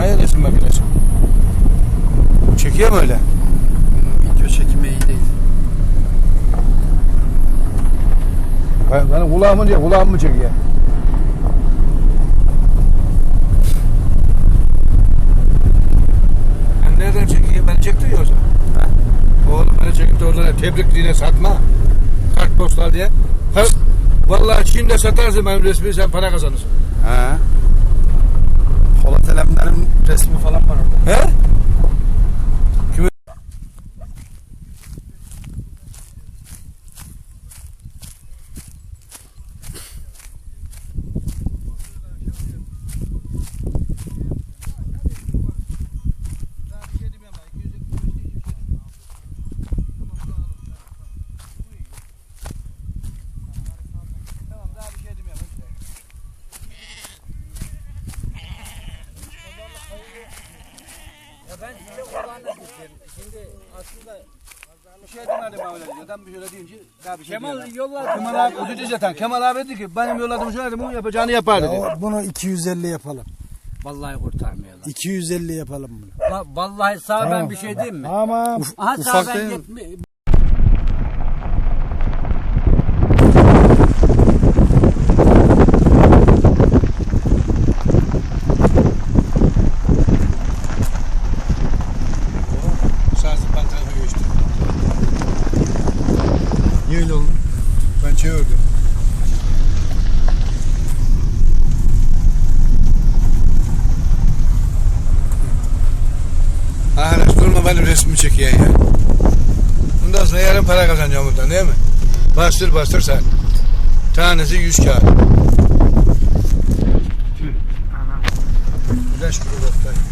Hayır resim makinesi. Çekiyor mu öyle? Video çekimi iyi değil. Ben, benim kulağımı diye kulağımı çekiyor. Ben nereden çekiyor? Beni çekti zaman. Oğlum beni çekti orada da tebrik diye satma. Kart postal diye. Ha, vallahi Çin'de satarsın benim resmi sen para kazanırsın. He. Polat Alemdar'ın resmi falan var orada. He? ben size olan da. Şimdi aslında bir şey demedim abi. Adam bir şöyle deyince daha bir şey Kemal yolladı. Kemal abi ucucu zaten. Kemal abi dedi ki benim yolladığım şöyle bunu yapacağını yapar dedi. Ya bunu 250 yapalım. Vallahi kurtarmıyorlar. 250 yapalım bunu. Vallahi sağ ben bir şey diyeyim mi? Ama Aha sağ ben 70 Ben çevirdim. Arkadaş durma benim resmimi çekiyor ya. Bundan sonra yarın para kazanacağım buradan değil mi? Bastır bastır sen. Tanesi 100 kağıt. Güneş kuru Oktay. Ama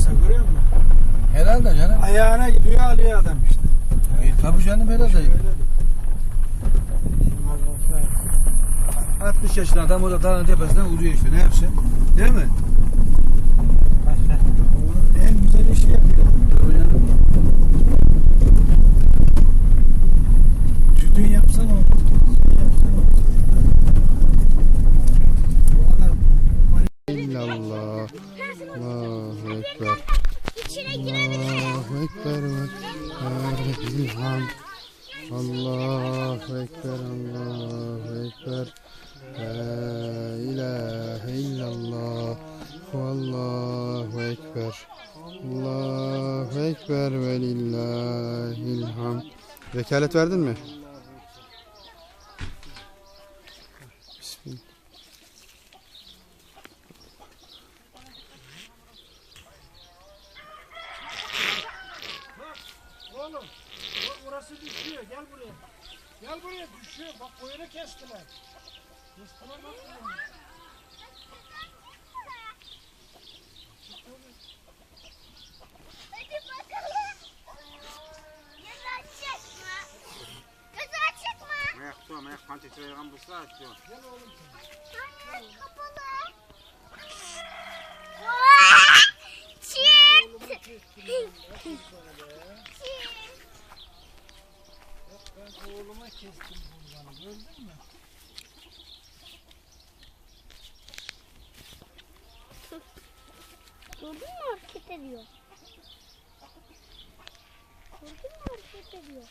yoksa görüyor musun? Herhalde canım. Ayağına gidiyor alıyor adam işte. E, tabii canım herhalde. Öyle de. Liman olsa 60 yaşında adam orada dağın tepesinden vuruyor işte ne yapsın? Değil mi? Allahu Ekber. La ilahe illallah. Allahu Ekber. Allahu Ekber ve lillahil hamd. Vekalet verdin mi? Bismillah. Oğlum bak orası düşüyor gel buraya. Gel buraya düşüyor bak koyunu kestiler. Kestiler bak koyunu. Hadi bakalım. Gözü açık mı? Gözü açık mı? Ayak tutam, ayak pançak çayıran bulsa açıyor. Hayır kapalı. Vaa! Kestim buradan gördün mü? Gördün mü hareket ediyor? Gördün mü hareket ediyor?